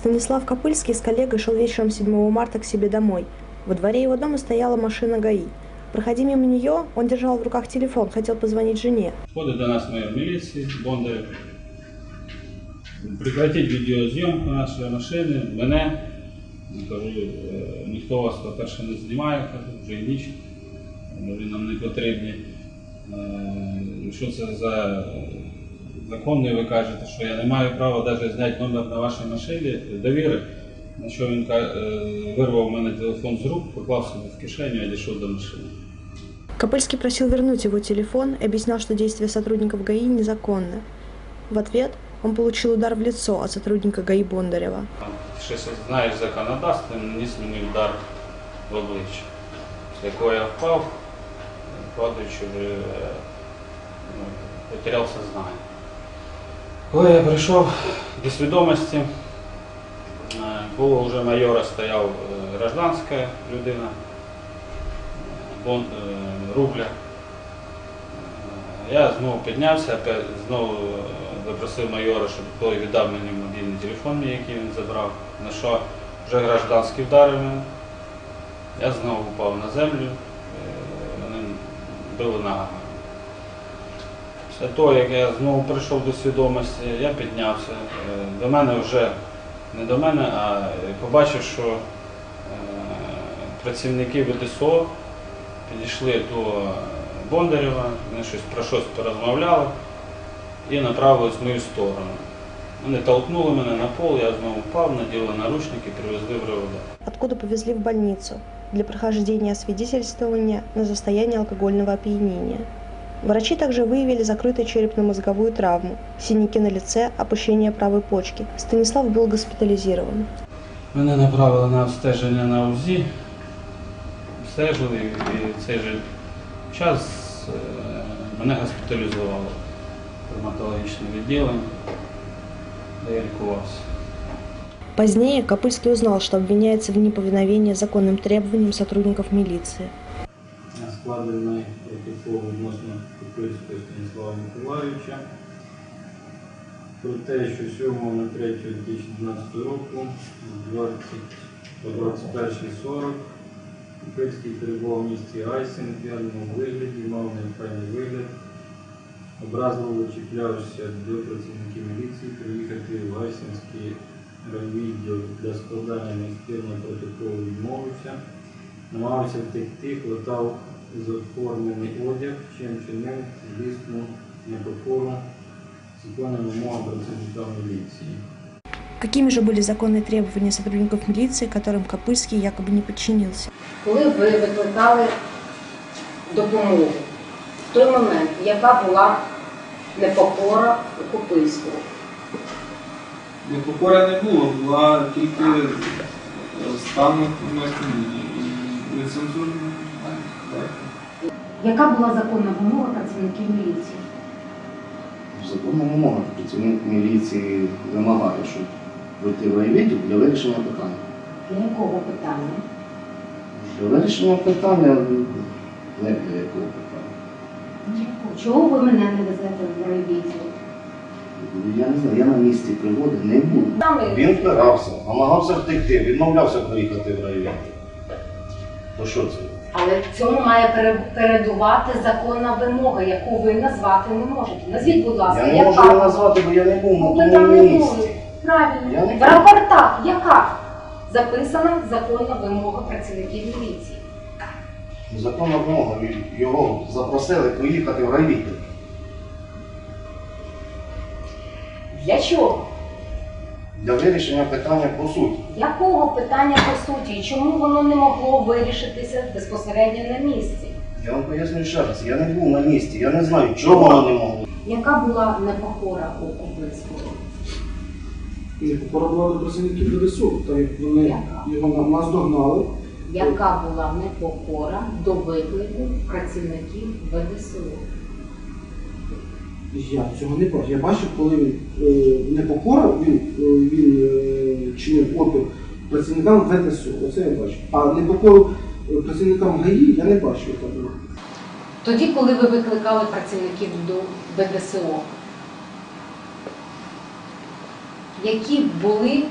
Станислав Копыльский с коллегой шел вечером 7 марта к себе домой. Во дворе его дома стояла машина ГАИ. Проходя мимо нее, он держал в руках телефон, хотел позвонить жене. Входить до нас майор міліції Бондарев. Прекратіть відеозйомку нашої машини, мене. Я Кажу, «Е, ніхто вас, по-перше, не знімає, кажу, вже і ніч. Ви нам не потрібні. Е, Що це за законний, ви кажете, що я не маю права навіть зняти номер на вашій машині довіри. На що він ка- е, вирвав у мене телефон з рук, поклав собі в кишеню і дійшов до машини. Копыльский просил вернуть его телефон и объяснял, что действия сотрудников ГАИ незаконны. В ответ он получил удар в лицо от сотрудника ГАИ Бондарева. Щось знаєш законодавство, наніс мені удар в обличчя, з якого я впав, падаючи, вже е, ну, потеряв сознання. Коли я прийшов до свідомості, е, було вже майора стояв е, гражданська людина, е, рубля. Я знову піднявся, знову запросив майора, щоб той віддав мені мобільний телефон, який він забрав, на що вже гражданський вдарив мене. Я знову впав на землю, вони били ногами. Після того, як я знову прийшов до свідомості, я піднявся. Е, До мене вже не до мене, а е, побачив, що е, працівники ВДСО підійшли до Бондарєва, вони щось про щось порозмовляли і направились в мою сторону. Вони толкнули мене на пол, я знову впав, наділи наручники, привезли в РОВД. Откуда повезли в больницу для прохождения освидетельствования на состояние алкогольного опьянения. Врачи также выявили закрытую черепно-мозговую травму, синяки на лице, опущение правой почки. Станислав был госпитализирован. Мене направили на обстеження на УЗІ, обстежили і в цей же час е, мене госпіталізували в травматологічне відділення, де я лікувався. Позднее Копыльский узнал, что обвиняется в неповиновении законным требованиям сотрудников милиции. складений протокол відносно Купильського Станіслава Миколаївича про те, що 7.03.2012 року з 20 по 21.40 Купильський перебував в місті Айсен в п'яному вигляді, мав неохайний вигляд, образливо чіплявся до працівників міліції приїхати в Айсенський райвідділ для складання неспільного протоколу відмовився намагався втекти, хватав заформлений одяг, чим чинив злісну непокору законним вимогам працівникам міліції. Какими же были законные требования сотрудников милиции, которым Копыльский якобы не подчинился? коли ви викликали допомогу, в той момент, яка була непокора у Копильського. Непокора не було, була тільки е, стан на і нецензурні. Яка була законна вимога працівників міліції? Законна вимога працівник міліції вимагає, щоб вийти в райвідділ для вирішення питання. Для якого питання? Для вирішення питання не для якого питання. Чого ви мене не везете в райвідділ? Я не знаю, я на місці пригоди не був. Він впирався, намагався втекти, відмовлявся приїхати в райвідділ. То що це? Але цьому має передувати законна вимога, яку ви назвати не можете. Назвіть, будь ласка, Я не можу її назвати, бо я не був Ну, на ви там тому не місці. були. Правильно. В рапортах яка записана законна вимога працівників міліції? Законна вимога. Його запросили поїхати в райвідділ. Для чого? Для вирішення питання по суті. Якого питання по суті? І Чому воно не могло вирішитися безпосередньо на місці? Я вам поясню ще раз, я не був на місці, я не знаю, чого воно не могло. Яка була непокора у Кобильського? Непокора була до працівників ДСУ, так як вони Яка? його на- наздогнали. Яка була непокора до виклику працівників ВДСУ? Я цього не бачив. Я бачив, коли він е, непокора, він, е, він е, чинив опір працівникам ВДСУ. Оце я бачив. А непокору е, працівникам ГАІ я не бачив такого. Тоді, коли ви викликали працівників до ВДСО, які були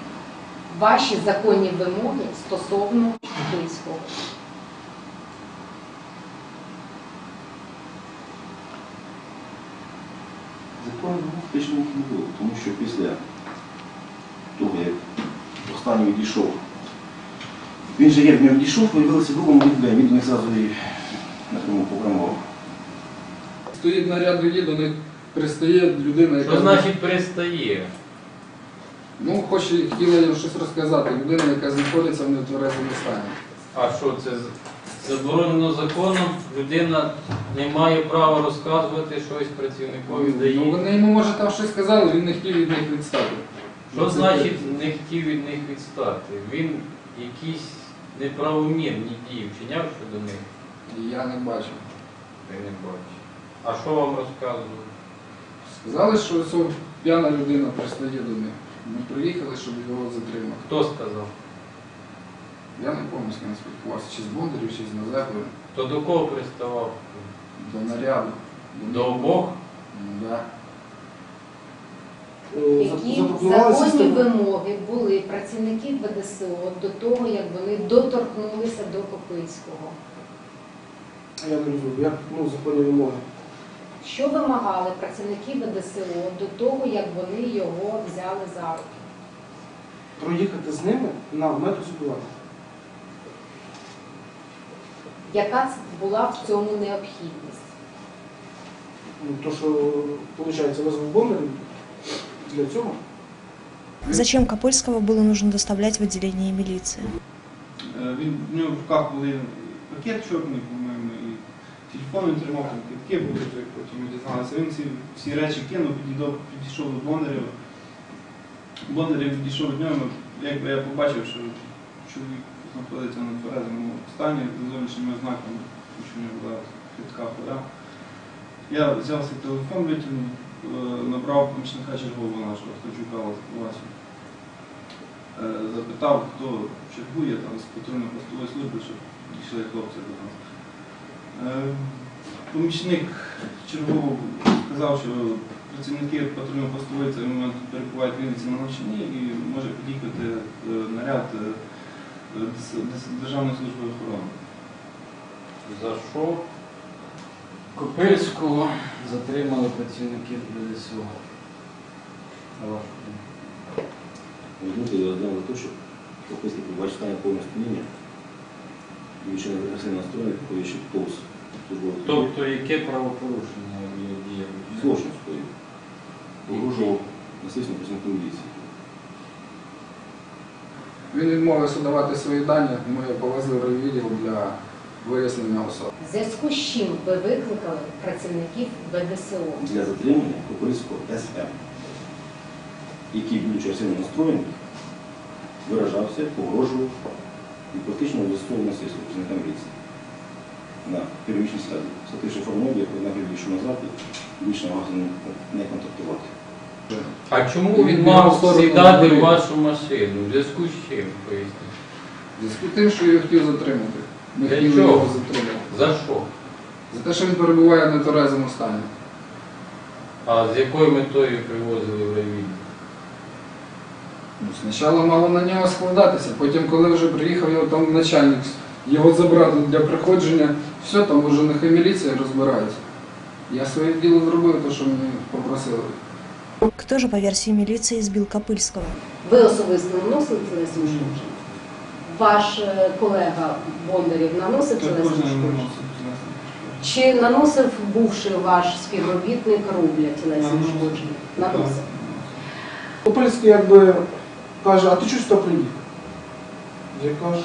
ваші законні вимоги стосовно Київського? Закону фактично не було, тому що після того, як останній відійшов, він же як не відійшов, появилися другому відділі, він до них зразу і напряму програмував. Стоїть наряд їде, до них пристає людина, яка Що значить пристає? ну, хоче хотіла їм щось розказати. Людина, яка знаходиться в нетверезому стані. А що це з- заборонено законом? Людина не має права розказувати щось працівникові Ну, дає. вони йому, може, там щось сказали, він не хотів від них відстати. Що Це- значить не хотів від них відстати? Він якісь неправомірні дії вчиняв щодо них? Я не бачив. Ти не бачиш. А що вам розказували? Сказали, що п'яна людина пристає до них. Ми приїхали, щоб його затримати. Хто сказав? Я не пам'ятаю, з ким спілкувався, чи з Бондарів, чи з Назепою, То до кого приставав? до наряду. До обох? Ну, да. Е, Які законні вимоги були працівників ВДСО до того, як вони доторкнулися до Копильського? Я не розумію, як ну, законні вимоги. Що вимагали працівники ВДСО до того, як вони його взяли за руки? Проїхати з ними на метрозбивання. Яка ц- була в цьому необхідність? Ну, то, що, виходить, визвав Бондарів для цього. Зачем Копыльского было нужно доставлять в отделение милиции? Е, Він в нього в руках були пакет чорний, по-моєму, і телефон він тримав, там квитки були, то як потім ми дізналися. Він ці всі речі кинув, підійшов, підійшов до Бондарєва. Бондарєв підійшов до нього, якби я побачив, що чоловік знаходиться на тверезому стані з зовнішніми ознаками, тому що в нього була хитка хода. Я взяв свій телефон, витягнув, е, набрав помічника чергового нашого Ткачука Васю. Е, запитав, хто чергує там з патрульно-постової служби, щоб дійшли хлопці до нас. Е, Помічник чергового сказав, що працівники патрульно-постової цей момент перебувають в Вінниці на навчанні і може під'їхати наряд Державної служби охорони. За що? Копильського затримали працівників ДСУ. На вашу думку. Відмутили одне за те, що Копильський побачив стане повне сп'яніння, і ще не агресивно настроєний, коли ще повз. Тобто яке правопорушення є діяв? злочин скоїв. Погрожував насильством працівником міліції. Він відмовився давати свої дані, ми повезли в райвідділ для вияснення особи. В зв'язку з чим ви викликали працівників ВДСО? для затримання Копильського СМ, який, будучи агресивно настроєний, виражався, погрожував і практично застосовував насильство працівника міліції на первічній стадії. Схвативши формулі, однак відійшов назад і більше намагався не контактувати. А чому Він мав сідати в вашу машину? В зв'язку з чим, поясніть? В зв'язку з тим, що його хотів затримати. Ми Для хотіли чого? його затримати. За що? За те, що він перебуває в нетверезому стані. А з якою метою привозили в райвідділ? Ну, Спочатку мало на нього складатися, потім, коли вже приїхав його там начальник, його забрати для приходження, все, там вже нехай міліція розбирається. Я своє діло зробив, те, що мені попросили. Кто же, по версии милиции, избил Копыльского? Ви особисто наносили тілесні ушкодження? Ваш е, колега Бондарів наносив тілесні Також ушкодження? Чи наносив бувший ваш співробітник Рубля тілесні Наносив. ушкодження? Наносив. Копильський якби каже, а ти чого сюди приїхав? Я кажу,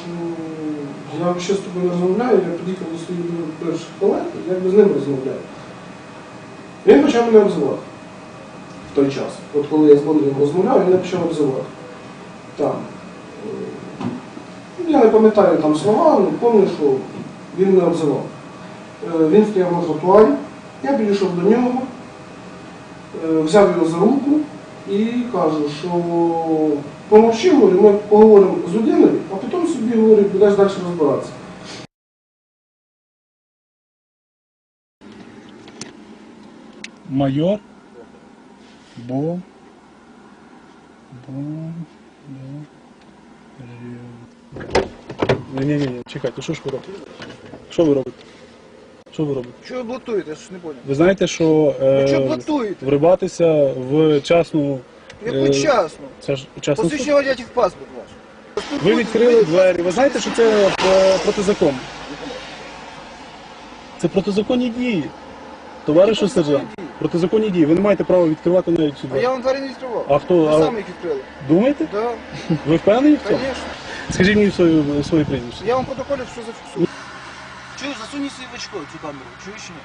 я взагалі з тобою не розмовляю, я під'їхав до своїх перших колег, я би з ним розмовляю. Він почав мене обзивати той час. От коли я з Бондарем розмовляв, він мене почав обзивати. Там. Я не пам'ятаю там слова, але пам'ятаю, що він мене обзивав. Е, Він стояв на тротуарі, я підійшов до нього, е, взяв його за руку і кажу, що помовчи, говорю, ми поговоримо з людиною, а потім собі говорю, будеш далі розбиратися. майор Бо. Бо. Бо. Ні, ні, ні, чекайте, що ж ви робите? Що ви робите? Що ви робите? Що ви блатуєте, я ж не поняв. Ви знаєте, що Ви чого е, блатуєте? вриватися в частну Яку е, часну? це ж частну Посвідчення водіїв паспорт ваш. Ви відкрили двері. Ви знаєте, що це е, протизаконно? Це протизаконні дії. Товаришу сержант, протизаконні дії. Ви не маєте права відкривати навіть А сюди. я вам двері не відкривав. А хто? Ви А, самі їх відкрили. думаєте? Да, Ви впевнені в цьому? звісно. Скажіть мені своє, своє прізвище. Я вам протоколі все зафіксую. Чуєш, засунь свій в очко цю камеру, чуєш чи ні?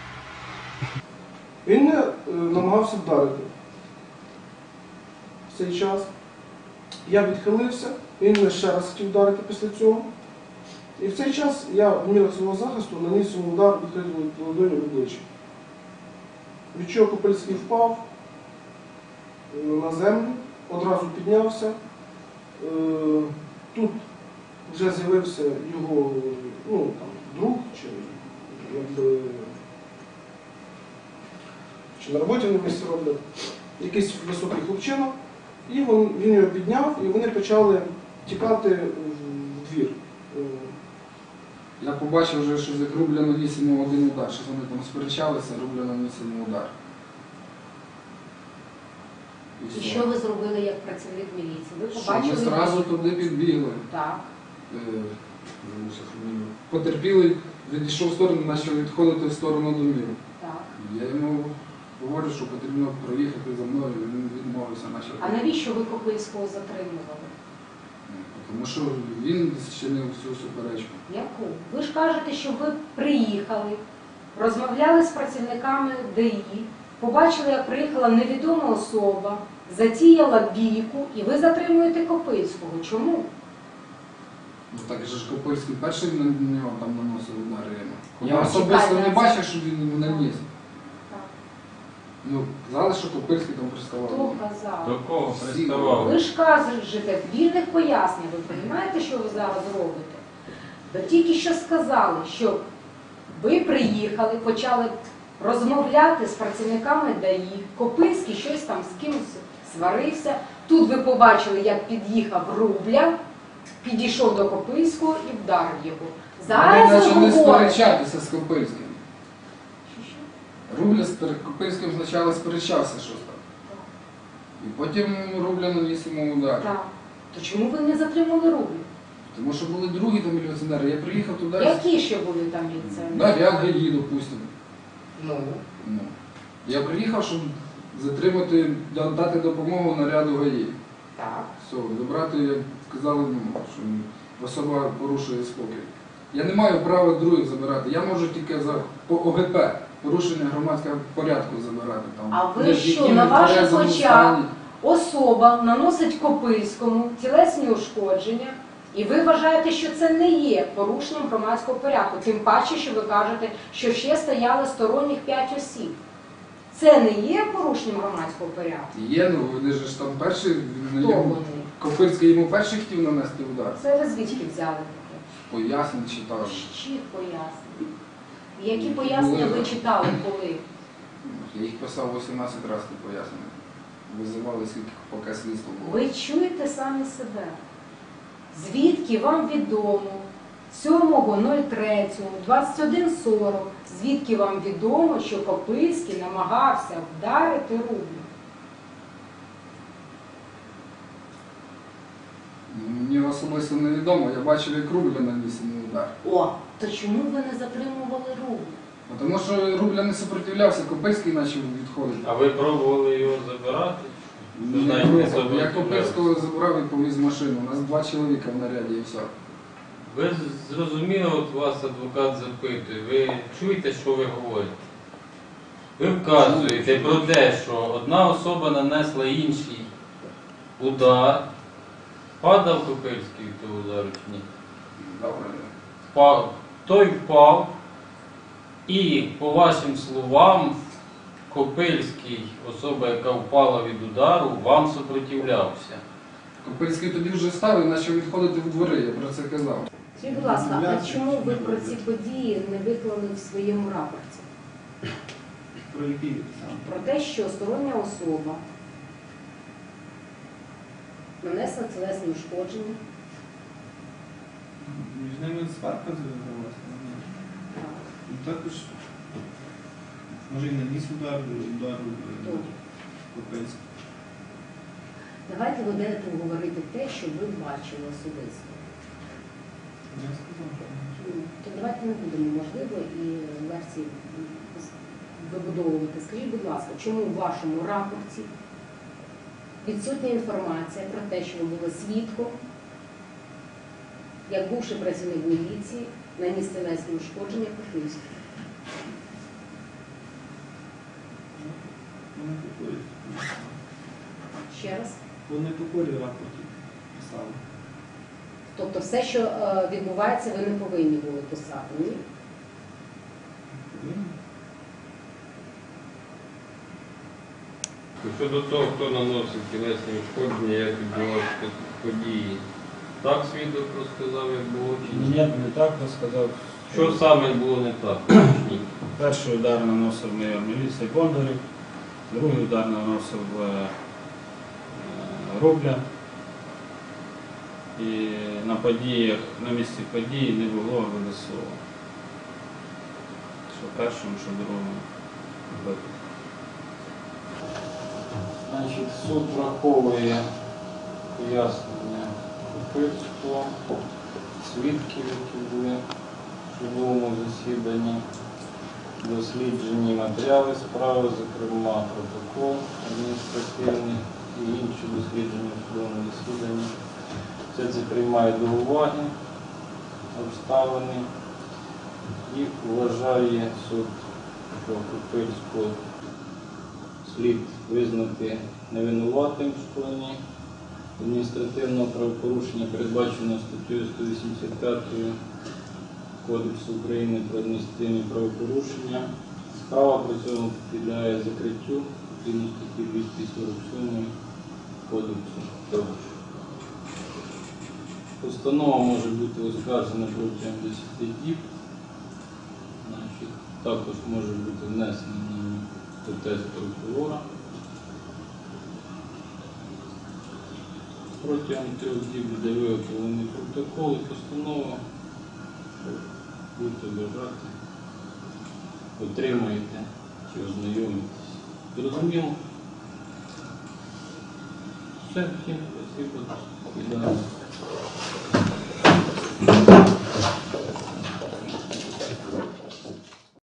Він мене е, намагався вдарити. В цей час. Я відхилився, він мене ще раз хотів вдарити після цього. І в цей час я в мірах свого захисту наніс йому удар відкритою ладонью в обличчя. Від чого впав е, на землю, одразу піднявся. Е, Тут вже з'явився його ну, там, друг, чи якби чи на роботі на місці роблять, якийсь високий хлопчина, і він його підняв, і вони почали тікати в двір. Я побачив вже, що наніс йому один удар, що вони там сперечалися, наніс йому удар. І все. що ви зробили як працівник міліції? Ви Що побачили. ми зразу туди підбігли. Так. Е, забувся фамілію. Потерпілий, відійшов в сторону, почав відходити в сторону домів. Так. Я йому говорю, що потрібно проїхати за мною, він відмовився, почав. А навіщо ви Копильського затримували? Тому що він зчинив всю суперечку. Яку? Ви ж кажете, що ви приїхали, розмовляли з працівниками ДАІ, побачили, як приїхала невідома особа, затіяла бійку, і ви затримуєте Копильського. Чому? Ну так же ж Копильський перший на нього там наносив удари. Я особисто не бачив, що він йому наніс. Ну, казали, що Копильський там приставав. Хто казав? До кого Всі. приставав? Ви ж кажете, вільних пояснень, ви розумієте, що ви зараз робите? Ви тільки що сказали, що ви приїхали, почали розмовляти з працівниками ДАІ, Копильський щось там з кимось сварився. Тут ви побачили, як під'їхав Рубля, підійшов до Копильського і вдарив його. Вони Зараз ви почали говорите. сперечатися з Копильським. Рубля з Копильським спочатку сперечався щось там. І потім Рубля наніс йому удар. Так. То чому ви не затримали Рублю? Тому що були другі там міліціонери. Я приїхав туди. Які ще були там міліціонери? Наряд ГАІ, допустимо. Ну, Ну. Я приїхав, щоб затримати, дати допомогу наряду ГАІ. Так. Все, забрати, як сказали, ну, що особа порушує спокій. Я не маю права других забирати. Я можу тільки за по ОГП, порушення громадського порядку забирати. Там, А ви що, на ваших очах? особа наносить Копильському тілесні ушкодження, і ви вважаєте, що це не є порушенням громадського порядку, тим паче, що ви кажете, що ще стояли сторонніх п'ять осіб. Це не є порушенням громадського порядку. Є, ну вони ж там перший, він Хто йому, вони? Копильський йому перший хотів нанести удар. Це ви звідки взяли таке? Пояснень читав. Чітко пояснення. Які пояснення ви читали коли? Я їх писав 18 разів ті пояснення. Визивали скільки поки слідство було. Ви чуєте самі себе. Звідки вам відомо 7.03, 21.40, звідки вам відомо, що Копильський намагався вдарити Рублю? Мені особисто невідомо, я бачив, як Рубля наніс О, то чому ви не затримували Рублю? Бо Тому що Рубля не сопротивлявся, Копильський почав відходити. А ви пробували його забирати? Ви Не знаєте, пробував. Я сопротивлявся. Копильського забрав і повіз машину. У нас два чоловіка в наряді і все. Ви зрозуміли, от вас адвокат запитує, ви чуєте, що ви говорите? Ви вказуєте про те, що одна особа нанесла інший удар. Падав Копильський від того удару чи ні? Добре. Впав. Той впав, і, по вашим словам, Копильський, особа, яка впала від удару, вам супротивлявся. Копильський тоді вже став і почав відходити в двори, я про це казав. Скажіть, будь ласка, а чому ви про ці події не виклали в своєму рапорті? Про які? Про те, що стороння особа нанесла тілесні ушкодження, Між ними сварка з'явилася. І також, може і наніс удар, удар Хто? Копельський. Давайте ви будете говорити те, що ви бачили особисто. Я сказав, що Ну, То давайте не будемо, можливо, і версії вибудовувати. Скажіть, будь ласка, чому в вашому рапорті відсутня інформація про те, що ви були свідком, як бувший працівник міліції, наніс тілесні ушкодження Пухівську? по непокорі. Ще раз. По непокорі рапорті писали. Тобто все, що е, відбувається, ви не повинні були писати, ні? Повинні? Щодо того, хто наносив тілесні ушкодження, як відбувалися події. Так свідок розказав, як було чи ні? Ні, не так розказав. Що саме було не так? Перший удар наносив майор міліції Бондарів, другий удар наносив е, е, Рубля. І на подіях, на місці події не було ВДСО. Що першому, що другому. випадку. Значить, суд враховує пояснення Купицького, свідків, які були в судовому засіданні, досліджені матеріали справи, зокрема протокол адміністративний і інші дослідження в судовому засіданні. Все це приймає до уваги обставини і вважає суд, що Купильського слід визнати невинуватим в скоєнні адміністративного правопорушення, передбаченого статтею 185 Кодексу України про адміністративні правопорушення. Справа при цьому підлягає закриттю згідно статті 247 Кодексу. Постанова може бути оскаржена протягом 10 діб. Також може бути внесений ними протест прокурора. Протягом трьох діб буде виготовлений протокол і постанова. Будете бажати, отримаєте чи ознайомитесь. Зрозуміло? Все, всім спасибо.